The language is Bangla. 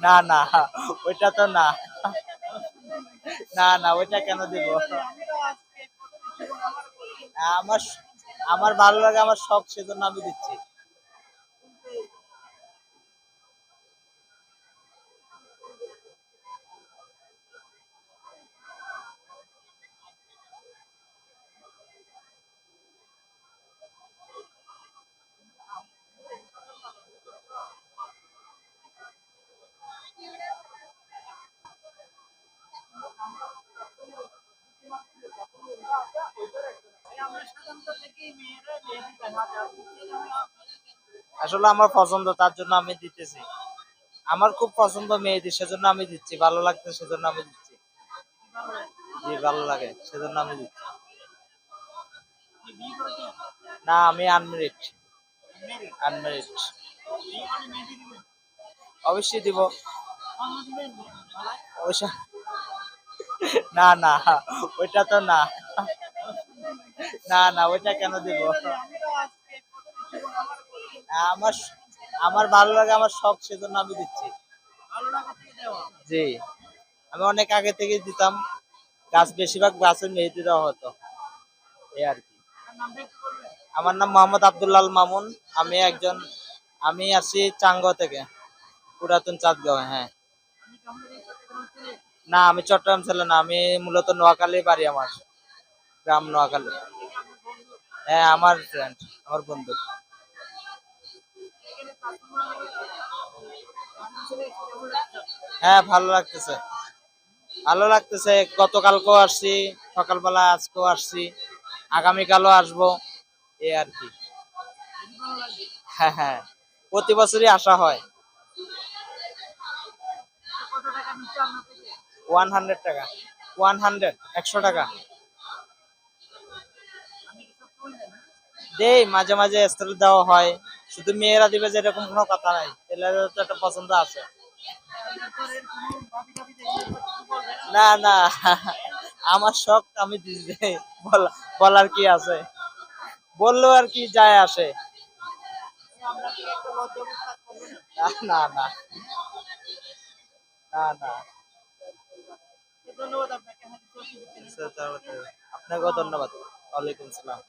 না না, ওইটা তো না। না না, ওইটা কেন দিব? আমার আমার ভালো লাগে, আমার শখ, সেজন্য আমি দিচ্ছি। আসলে আমার পছন্দ তার জন্য আমি দিতেছি। আমার খুব পছন্দ মেয়েদের সেজন্য আমি দিচ্ছি। ভালো লাগছে, সেজন্য আমি দিচ্ছি। জি, ভালো লাগে, সেজন্য আমি দিচ্ছি। না, আমি আনমেরিড আনমেরিড অবশ্যই দিব। না না, ওইটা তো না। না না, ওইটা কেন দিব? আমার আমার ভালো লাগে, আমার শখ সেজন্য আমি দিচ্ছি। জি, আমি অনেক আগে থেকে দিতাম। গাছ, বেশিরভাগ গাছের মেহেদি দেওয়া হতো। এই আর কি। আমার নাম মোহাম্মদ আব্দুল্লাল মামুন। আমি একজন, আমি আসি চাঙ্গ থেকে, পুরাতন চাঁদগাঁও হ্যাঁ। না, আমি চট্টগ্রাম ছেলে না, আমি মূলত নোয়াখালী বাড়ি আমার, গ্রাম নোয়াখালী। হ্যাঁ আমার ফ্রেন্ড আমার বন্ধু। হ্যাঁ ভালো লাগতেছে। ভালো লাগতেছে, গতকালকেও আসছি, সকালবেলা আজকেও আসছি, আগামীকালও আসব, এ আর কি। হ্যাঁ হ্যাঁ প্রতি বছরই আসা হয়। ওয়ান হান্ড্রেড টাকা। ওয়ান হান্ড্রেড একশো টাকা। দেই মাঝে মাঝে স্থলে দেওয়া হয়। শুধু মেয়েরা দিবে যে এরকম কোনো কথা নাই ছেলেদের তো একটা পছন্দ আছে। না না আমার শখ আমি বলার কি আছে? বলল আর কি যায় আসে। না না না। না না। আপনাকেও ধন্যবাদ। ওয়ালাইকুম সালাম।